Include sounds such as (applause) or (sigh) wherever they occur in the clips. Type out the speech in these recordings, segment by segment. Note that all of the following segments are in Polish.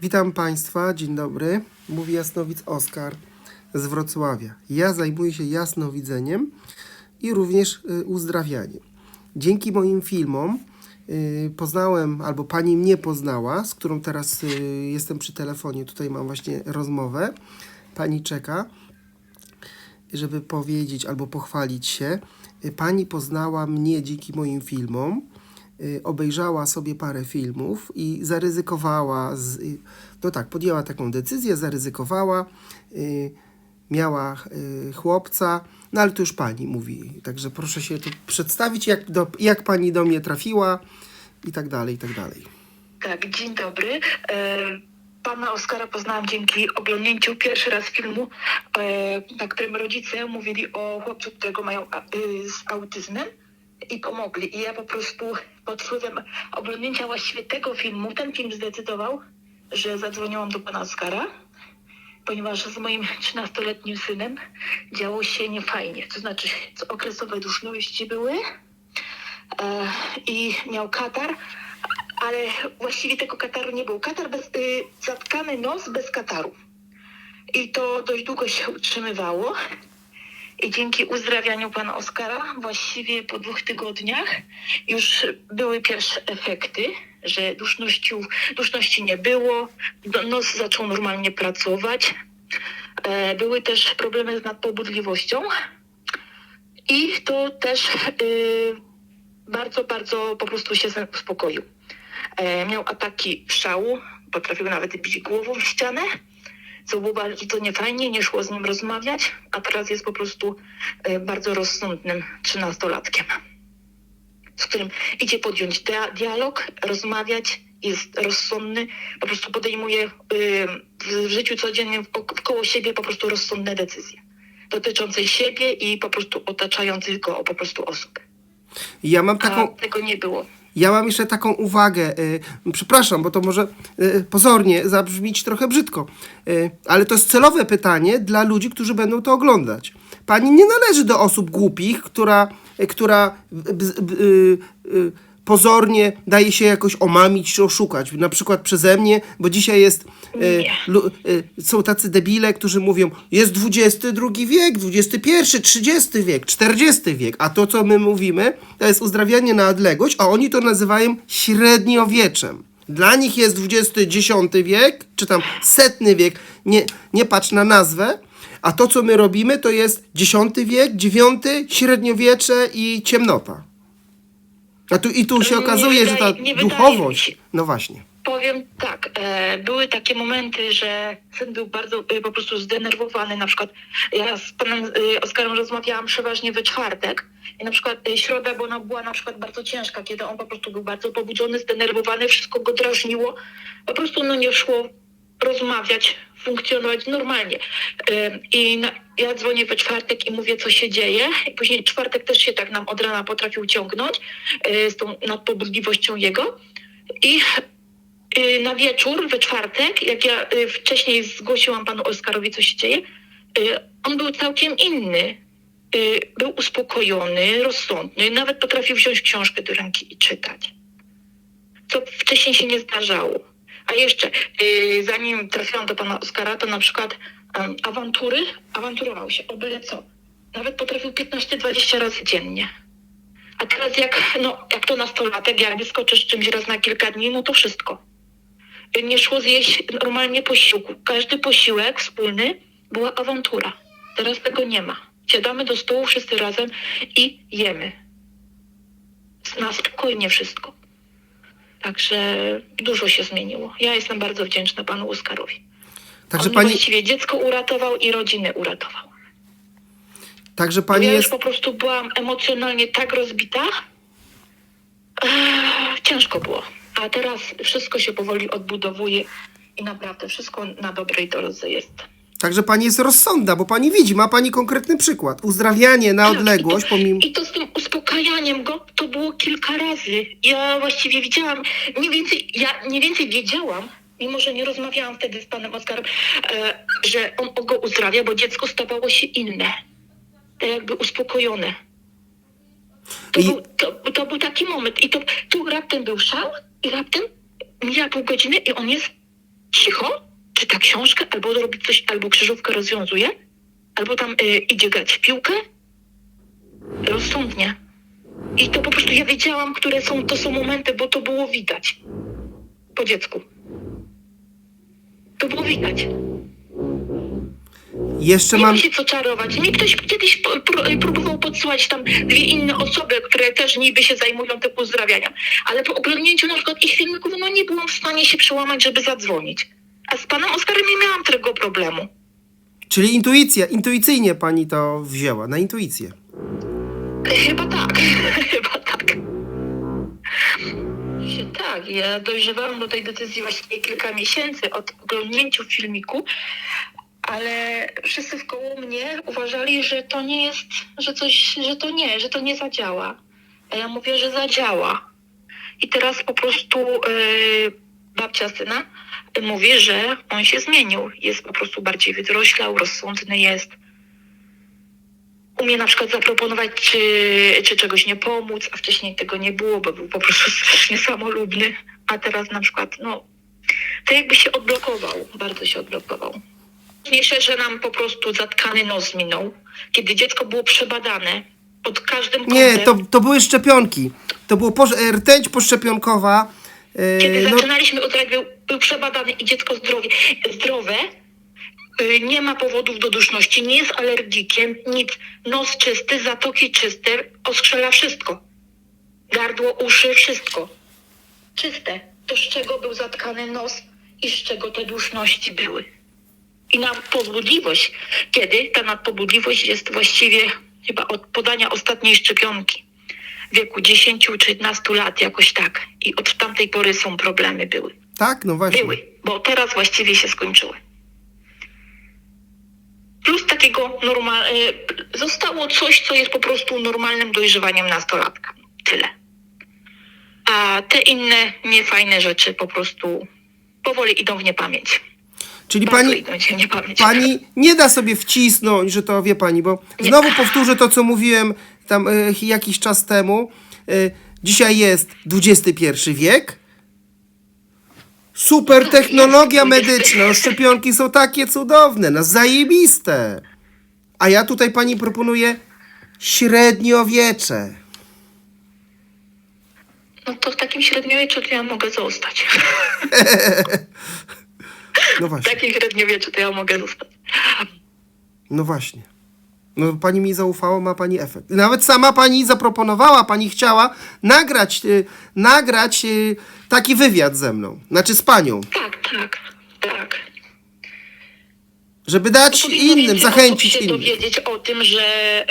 Witam Państwa, dzień dobry. Mówi jasnowic Oskar z Wrocławia. Ja zajmuję się jasnowidzeniem i również y, uzdrawianiem. Dzięki moim filmom y, poznałem, albo Pani mnie poznała, z którą teraz y, jestem przy telefonie. Tutaj mam właśnie rozmowę. Pani czeka żeby powiedzieć albo pochwalić się. Pani poznała mnie dzięki moim filmom, obejrzała sobie parę filmów i zaryzykowała, z, y, no tak, podjęła taką decyzję, zaryzykowała, y, miała y, chłopca, no ale to już pani mówi, także proszę się tu przedstawić, jak, do, jak pani do mnie trafiła i tak dalej, i tak dalej. Tak, dzień dobry. E, Pana Oskara poznałam dzięki oglądnięciu pierwszy raz filmu, e, na którym rodzice mówili o chłopcu, którego mają y, z autyzmem i pomogli. I ja po prostu pod wpływem oglądnięcia właściwie tego filmu, ten film zdecydował, że zadzwoniłam do pana Oskara, ponieważ z moim 13-letnim synem działo się niefajnie. To znaczy, okresowe duszności były e, i miał katar, ale właściwie tego kataru nie było. Katar bez, y, zatkany nos bez kataru. I to dość długo się utrzymywało. I dzięki uzdrawianiu pana Oskara, właściwie po dwóch tygodniach już były pierwsze efekty, że duszności, duszności nie było, do- nos zaczął normalnie pracować. E, były też problemy z nadpobudliwością. I to też y, bardzo, bardzo po prostu się uspokoił. E, miał ataki szału, potrafił nawet bić głową w ścianę, co było bardzo niefajnie, nie szło z nim rozmawiać, a teraz jest po prostu e, bardzo rozsądnym trzynastolatkiem, z którym idzie podjąć dia- dialog, rozmawiać, jest rozsądny, po prostu podejmuje y, w życiu codziennym wko- wkoło siebie po prostu rozsądne decyzje dotyczące siebie i po prostu otaczających go po prostu osób. Ja mam A taką, tego nie było. Ja mam jeszcze taką uwagę. y, Przepraszam, bo to może y, pozornie zabrzmieć trochę brzydko, y, ale to jest celowe pytanie dla ludzi, którzy będą to oglądać. Pani nie należy do osób głupich, która, która b- b- y, pozornie daje się jakoś omamić czy oszukać. Na przykład przeze mnie, bo dzisiaj jest. y, Nie. lu- y, są tacy debile, którzy mówią, jest XXI wiek, XXI, 30 wiek, 40 wiek, a to, co my mówimy, to jest uzdrawianie na odległość, a oni to nazywają średniowieczem. Dla nich jest XX wiek, czy tam setny wiek, nie, nie patrz na nazwę, a to, co my robimy, to jest X wiek, IX, średniowiecze i ciemnota. A tu, I tu się Nie okazuje, że ta wydaje- nie wydaje mi duchowość... się. No właśnie. Powiem tak, e, były takie momenty, że syn był bardzo e, po prostu zdenerwowany. Na przykład ja z panem e, Oskarem rozmawiałam przeważnie we czwartek i na przykład e, środa, bo ona była na przykład bardzo ciężka, kiedy on po prostu był bardzo pobudzony, zdenerwowany, wszystko go drażniło. Po prostu no nie szło rozmawiać, funkcjonować normalnie. I ja dzwonię we czwartek i mówię, co się dzieje. I później czwartek też się tak nam od rana potrafił ciągnąć e, z tą nadpobudliwością jego. I y, na wieczór, we czwartek, jak ja y, wcześniej zgłosiłam panu Oskarowi, co się dzieje, y, on był całkiem inny. Y, Był uspokojony, rozsądny, nawet potrafił wziąć książkę do ręki i czytać. Co wcześniej się nie zdarzało. A jeszcze, y, zanim trafiłam do pana Oskara, to na przykład awantury, awanturował się o byle co. Nawet potrafił 15-20 razy dziennie. A teraz jak, no, jak to nastolatek, jak wyskoczysz czymś raz na kilka dni, no to wszystko. Nie szło zjeść normalnie posiłku. Każdy posiłek wspólny była awantura. Teraz tego nie ma. Siadamy do stołu wszyscy razem i jemy. Na spokojnie wszystko. Także dużo się zmieniło. Ja jestem bardzo wdzięczna panu Oskarowi. Także On pani, właściwie dziecko uratował i rodzinę uratował. także pani ja jest... już po prostu byłam emocjonalnie tak rozbita. Ciężko było. A teraz wszystko się powoli odbudowuje i naprawdę wszystko na dobrej drodze jest. Także pani jest rozsądna, bo pani widzi, ma pani konkretny przykład. Uzdrawianie na Tak, odległość, pomimo... I to z tym uspokajaniem go to było kilka razy. Ja właściwie widziałam, mniej więcej, ja mniej więcej wiedziałam, mimo że nie rozmawiałam wtedy z panem Oskarem, e, że on go uzdrawia, bo dziecko stawało się inne. Tak jakby uspokojone. To, I- był, to, to był taki moment. I to tu raptem był szał i raptem mija pół godziny i on jest cicho, czyta książkę, albo robi coś, albo krzyżówkę rozwiązuje, albo tam y, idzie grać w piłkę. Rozsądnie. I to po prostu ja wiedziałam, które są, to są momenty, bo to było widać po dziecku. To było widać. Jeszcze Nie mam... ma się co czarować. Mi ktoś kiedyś próbował podsyłać tam dwie inne osoby, które też niby się zajmują tym uzdrawianiem. Ale po oglądnięciu na przykład ich filmików, no nie byłam w stanie się przełamać, żeby zadzwonić. A z panem Oskarem nie miałam tego problemu. Czyli intuicja, intuicyjnie pani to wzięła, na intuicję. Chyba tak, (laughs) chyba tak. Tak, ja dojrzewałam do tej decyzji właśnie kilka miesięcy od oglądnięciu filmiku, ale wszyscy wkoło mnie uważali, że to nie jest, że coś, że to nie, że to nie zadziała. A ja mówię, że zadziała. I teraz po prostu yy, babcia syna mówi, że on się zmienił. Jest po prostu bardziej wyroślał, rozsądny jest umie na przykład zaproponować, czy, czy czegoś nie pomóc, a wcześniej tego nie było, bo był po prostu (laughs) strasznie samolubny, a teraz na przykład, no, to jakby się odblokował, bardzo się odblokował. Ważniejsze, że nam po prostu zatkany nos minął, kiedy dziecko było przebadane pod każdym kątem. Nie, to, to były szczepionki. To było posz- e, rtęć poszczepionkowa. e, Kiedy no, zaczynaliśmy od był, był przebadany i dziecko zdrowie, zdrowe, nie ma powodów do duszności, nie jest alergikiem, nic. Nos czysty, zatoki czyste, oskrzela wszystko. Gardło, uszy, wszystko. Czyste. To z czego był zatkany nos i z czego te duszności były. I nadpobudliwość, kiedy ta nadpobudliwość jest właściwie chyba od podania ostatniej szczepionki w wieku 10 czy 11 lat, jakoś tak. I od tamtej pory są problemy, były. tak, no właśnie. Były, bo teraz właściwie się skończyły. Plus takiego normal... y, Zostało coś, co jest po prostu normalnym dojrzewaniem nastolatka. Tyle. A te inne niefajne rzeczy po prostu powoli idą w niepamięć. Czyli Bardzo pani, niepamięć. pani nie da sobie wcisnąć, że to wie pani, bo Nie. znowu powtórzę to, co mówiłem tam e, jakiś czas temu. E, dzisiaj jest XXI wiek. Super technologia medyczna, szczepionki są takie cudowne, no zajebiste. A ja tutaj pani proponuję średniowiecze. No to w takim średniowieczu to ja mogę zostać. (laughs) No w właśnie, takim średniowieczu to ja mogę zostać. no właśnie. No pani mi zaufała, ma pani efekt. Nawet sama pani zaproponowała, pani chciała nagrać, y, nagrać y, taki wywiad ze mną, znaczy z panią, Tak, tak, tak. żeby dać Powinno innym, więcej zachęcić osób się innych. dowiedzieć o tym, że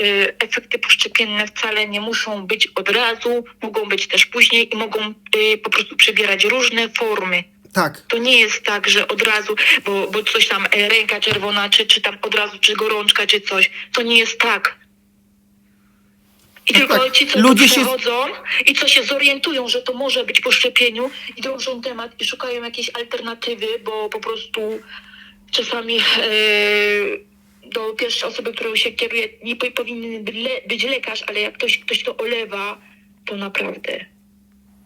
y, efekty poszczepienne wcale nie muszą być od razu, mogą być też później i mogą y, po prostu przybierać różne formy. Tak, To nie jest tak, że od razu, bo, bo coś tam e, ręka czerwona, czy, czy tam od razu, czy gorączka, czy coś. To nie jest tak. I Tak, tylko tak. ci, co Ludzie się- i co się zorientują, że to może być po szczepieniu i drążą temat i szukają jakiejś alternatywy, bo po prostu czasami e, do pierwszej osoby, którą się kieruje, nie po- powinien być lekarz, ale jak ktoś, ktoś to olewa, to naprawdę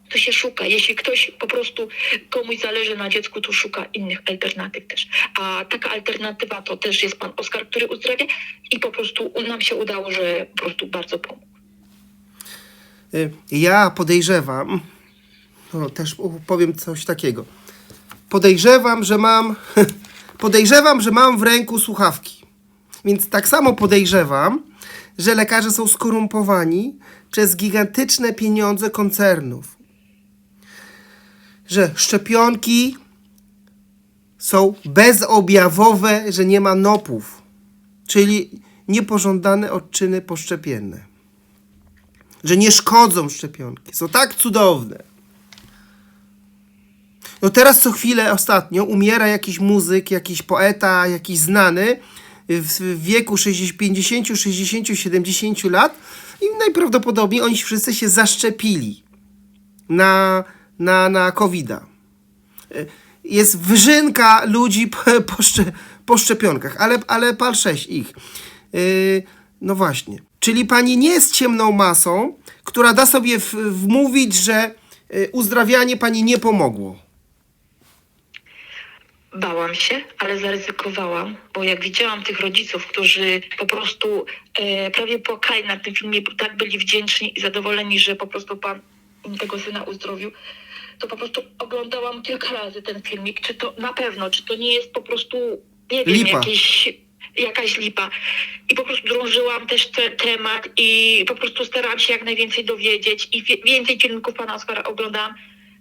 to się szuka. Jeśli ktoś po prostu komuś zależy na dziecku, to szuka innych alternatyw też. A taka alternatywa to też jest pan Oskar, który uzdrawia i po prostu nam się udało, że po prostu bardzo pomógł. Y, Ja podejrzewam, no też powiem coś takiego. Podejrzewam, że mam, (laughs) podejrzewam, że mam w ręku słuchawki. Więc tak samo podejrzewam, że lekarze są skorumpowani przez gigantyczne pieniądze koncernów. Że szczepionki są bezobjawowe, że nie ma nopów, czyli niepożądane odczyny poszczepienne że nie szkodzą szczepionki. Są tak cudowne. No teraz co chwilę ostatnio umiera jakiś muzyk, jakiś poeta, jakiś znany w wieku 60, 50, 60, 70 lat i najprawdopodobniej oni wszyscy się zaszczepili na, na, na COVID-a. Jest wyżynka ludzi po, po, po szczepionkach, ale, ale pal 6 ich. Yy, no właśnie. Czyli pani nie jest ciemną masą, która da sobie wmówić, że y, uzdrawianie pani nie pomogło. Bałam się, ale zaryzykowałam, bo jak widziałam tych rodziców, którzy po prostu e, prawie płakali na tym filmie, bo tak byli wdzięczni i zadowoleni, że po prostu pan tego syna uzdrowił, to po prostu oglądałam kilka razy ten filmik, czy to na pewno, czy to nie jest po prostu, nie wiem, Lipa. jakieś, jakaś lipa. I po prostu drążyłam też ten temat i po prostu starałam się jak najwięcej dowiedzieć i więcej filmików pana Oskara oglądałam.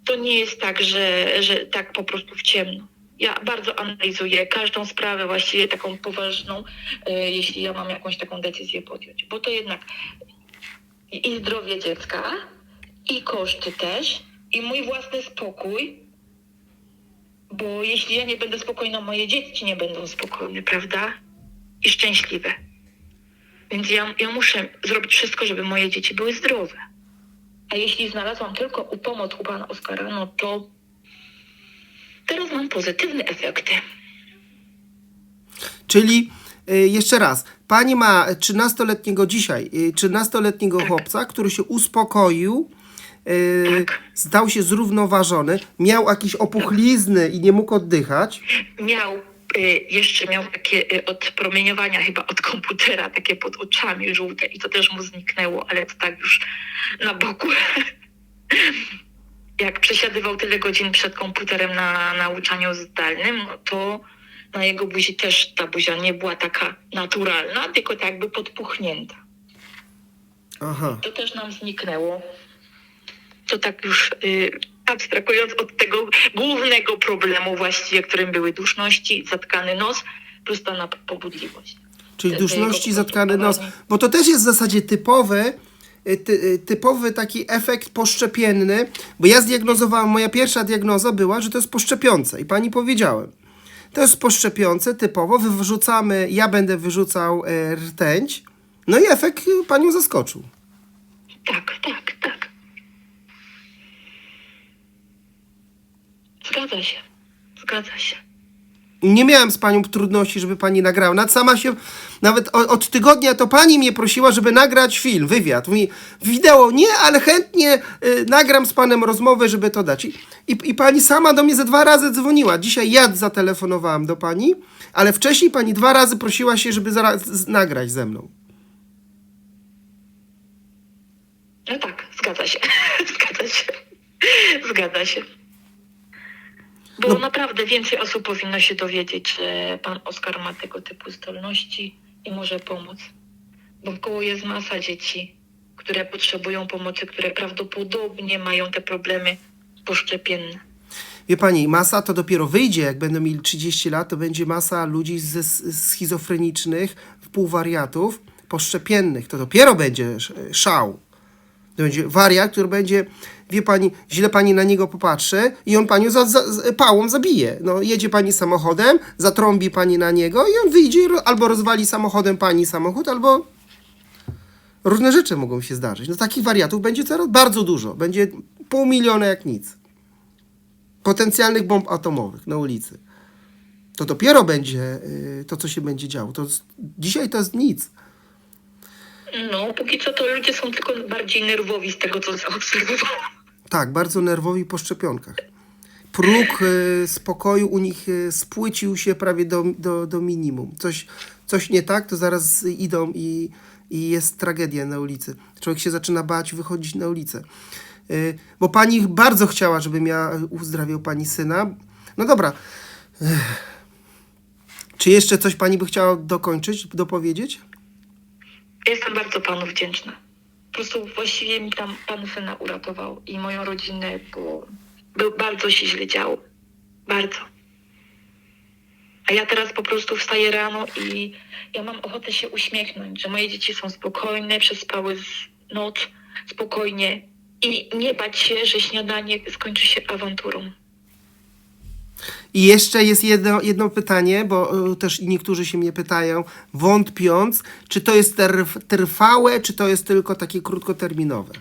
To nie jest tak, że, że tak po prostu w ciemno. Ja bardzo analizuję każdą sprawę właściwie taką poważną, e, jeśli ja mam jakąś taką decyzję podjąć. Bo to jednak i zdrowie dziecka, i koszty też, i mój własny spokój. Bo jeśli ja nie będę spokojna, moje dzieci nie będą spokojne, prawda? I szczęśliwe. Więc ja, ja muszę zrobić wszystko, żeby moje dzieci były zdrowe. A jeśli znalazłam tylko u pomoc u pana Oskara, no to teraz mam pozytywne efekty. Czyli y, jeszcze raz, pani ma 13-letniego dzisiaj, y, 13-letniego chłopca, który się uspokoił, y, Tak. stał się zrównoważony, miał jakieś opuchlizny i nie mógł oddychać. Miał, jeszcze miał takie y, od promieniowania chyba od komputera, takie pod oczami żółte i to też mu zniknęło, ale to tak już na boku. (laughs) Jak przesiadywał tyle godzin przed komputerem na nauczaniu zdalnym, no to na jego buzi też ta buzia nie była taka naturalna, tylko tak jakby podpuchnięta. Aha. To też nam zniknęło. To tak już y, abstrahując od tego głównego problemu właściwie, którym były duszności, zatkany nos, plus ta pobudliwość. Czyli Te- duszności, zatkany nos. Bo to też jest w zasadzie typowy, y, ty, y, typowy taki efekt poszczepienny, bo ja zdiagnozowałam, moja pierwsza diagnoza była, że to jest poszczepiące i pani powiedziałem. To jest poszczepiące typowo, wy- wyrzucamy, ja będę wyrzucał e, rtęć, no i efekt y, panią zaskoczył. Tak, tak, tak. Zgadza się. Zgadza się. Nie miałem z panią trudności, żeby pani nagrała. Nawet sama się, nawet o- od tygodnia to pani mnie prosiła, żeby nagrać film, wywiad. Mówi, wideo nie, ale chętnie y, nagram z panem rozmowę, żeby to dać. I, i, I pani sama do mnie ze dwa razy dzwoniła. Dzisiaj ja zatelefonowałam do pani, ale wcześniej pani dwa razy prosiła się, żeby zaraz z, nagrać ze mną. No tak, zgadza się. (laughs) zgadza się. Zgadza się. Bo No- naprawdę więcej osób powinno się dowiedzieć, że pan Oskar ma tego typu zdolności i może pomóc. Bo wkoło jest masa dzieci, które potrzebują pomocy, które prawdopodobnie mają te problemy poszczepienne. Wie pani, masa to dopiero wyjdzie, jak będą mieli 30 lat, to będzie masa ludzi ze schizofrenicznych, półwariatów, poszczepiennych. To dopiero będzie sz- szał. To będzie wariat, który będzie, wie pani, źle pani na niego popatrzy i on panią za, za, pałą zabije. No, jedzie pani samochodem, zatrąbi pani na niego i on wyjdzie albo rozwali samochodem pani samochód, albo różne rzeczy mogą się zdarzyć. No takich wariatów będzie coraz bardzo dużo. Będzie pół miliona jak nic potencjalnych bomb atomowych na ulicy. To dopiero będzie y, to, co się będzie działo. To dzisiaj to jest nic. No, póki co to ludzie są tylko bardziej nerwowi z tego, co zaobserwowałam. Tak, bardzo nerwowi po szczepionkach. Próg y, spokoju u nich y, spłycił się prawie do, do, do minimum. Coś, coś nie tak, to zaraz idą i, i jest tragedia na ulicy. Człowiek się zaczyna bać wychodzić na ulicę. Y, bo pani bardzo chciała, żebym ja uzdrawiał pani syna. No dobra. Ech. Czy jeszcze coś pani by chciała dokończyć, dopowiedzieć? Jestem bardzo panu wdzięczna. Prostu właściwie mi tam pan syna uratował i moją rodzinę, bo był, bardzo się źle działo. Bardzo. A ja teraz po prostu wstaję rano i ja mam ochotę się uśmiechnąć, że moje dzieci są spokojne, przespały noc spokojnie i nie bać się, że śniadanie skończy się awanturą. I jeszcze jest jedno, jedno pytanie, bo y, też niektórzy się mnie pytają, wątpiąc, czy to jest trw, trwałe, czy to jest tylko takie krótkoterminowe.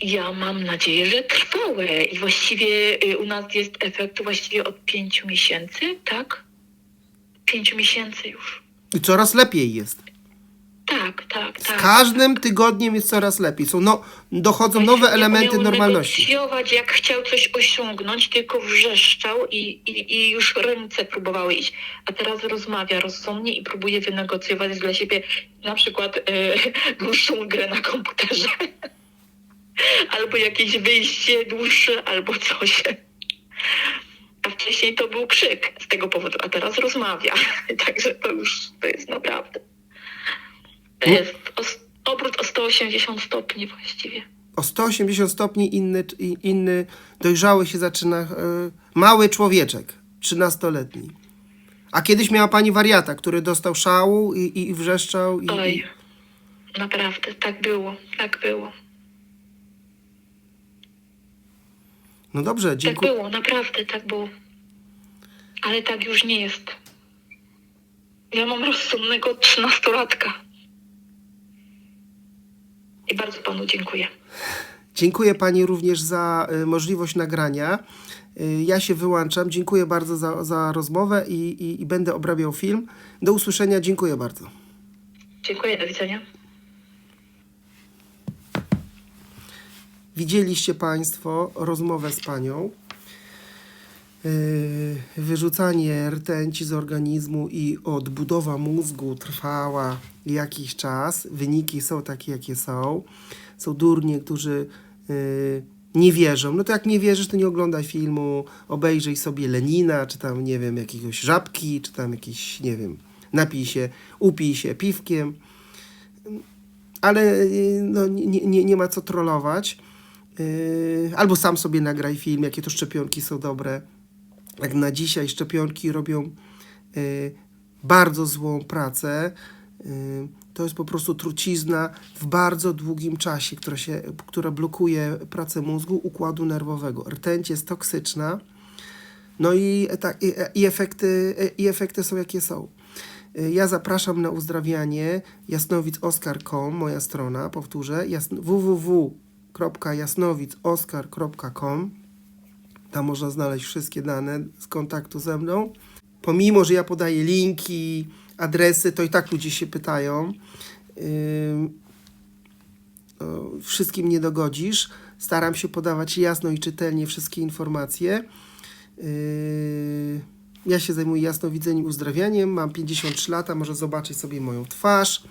Ja mam nadzieję, że trwałe i właściwie y, u nas jest efekt właściwie od pięciu miesięcy, tak? Pięciu miesięcy już. I coraz lepiej jest. Tak, tak, Z tak. każdym tygodniem jest coraz lepiej. Są no, dochodzą nowe elementy normalności. negocjować, jak chciał coś osiągnąć, tylko wrzeszczał i, i, i już ręce próbowały iść. A teraz rozmawia rozsądnie i próbuje wynegocjować dla siebie na przykład e, (laughs) dłuższą grę na komputerze. (laughs) albo jakieś wyjście dłuższe, albo coś. (laughs) A wcześniej to był krzyk z tego powodu, a teraz rozmawia. Także to już to jest naprawdę. To jest os- obrót o 180 stopni właściwie. O 180 stopni inny, inny dojrzały się zaczyna e, mały człowieczek, 13-letni. A kiedyś miała pani wariata, który dostał szału i, i, i wrzeszczał. I, Oj, naprawdę, tak było, tak było. no dobrze, Tak dziękuję. było, naprawdę, tak było. Ale tak już nie jest. Ja mam rozsądnego trzynastolatka. I bardzo panu dziękuję. Dziękuję pani również za e, możliwość nagrania. E, Ja się wyłączam. Dziękuję bardzo za, za rozmowę i, i, i będę obrabiał film. Do usłyszenia. Dziękuję bardzo. Dziękuję, do widzenia. Widzieliście Państwo rozmowę z panią. Yy, Wyrzucanie rtęci z organizmu i odbudowa mózgu trwała jakiś czas. Wyniki są takie, jakie są. Są durnie, którzy yy, nie wierzą. No to jak nie wierzysz, to nie oglądaj filmu, obejrzyj sobie Lenina, czy tam, nie wiem, jakiegoś żabki, czy tam jakiś, nie wiem, napij się, upij się piwkiem ale y, no, nie, nie, nie ma co trollować. Yy, albo sam sobie nagraj film, jakie to szczepionki są dobre. Jak na dzisiaj szczepionki robią yy, bardzo złą pracę. Yy, to jest po prostu trucizna w bardzo długim czasie, która, się, która blokuje pracę mózgu, układu nerwowego. Rtęć jest toksyczna. No i, tak, i, i, efekty, i efekty są jakie są. Y, Ja zapraszam na uzdrawianie jasnowicoskar.com, moja strona, powtórzę, jasn- www.jasnowicoskar.com. Tam można znaleźć wszystkie dane z kontaktu ze mną. Pomimo, że ja podaję linki, adresy, to i tak ludzie się pytają. No, wszystkim nie dogodzisz. Staram się podawać jasno i czytelnie wszystkie informacje. Yy, Ja się zajmuję jasnowidzeniem uzdrawianiem. Mam 53 lata, może zobaczyć sobie moją twarz.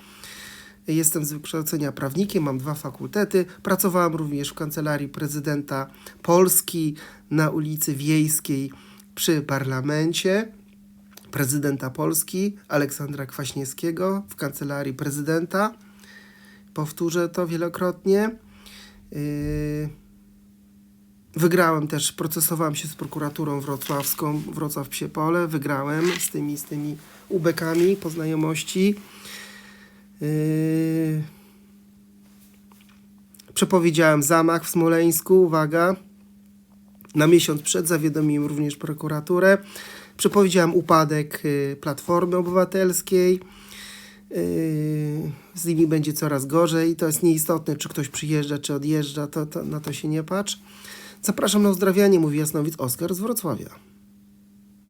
Jestem z wykształcenia prawnikiem, mam dwa fakultety. Pracowałam również w kancelarii prezydenta Polski na ulicy Wiejskiej przy parlamencie prezydenta Polski Aleksandra Kwaśniewskiego w kancelarii prezydenta. Powtórzę to wielokrotnie. Yy, Wygrałem też, procesowałem się z prokuraturą wrocławską, Wrocław Psie Pole, wygrałem z tymi, z tymi ubekami po znajomości. Yy... Przepowiedziałem zamach w Smoleńsku, uwaga. Na miesiąc przed zawiadomiłem również prokuraturę. Przepowiedziałem upadek y, Platformy Obywatelskiej. Yy, z nimi będzie coraz gorzej. To jest nieistotne, czy ktoś przyjeżdża, czy odjeżdża, to, to, na to się nie patrz. Zapraszam na uzdrawianie, mówi Jasnowic Oskar z Wrocławia.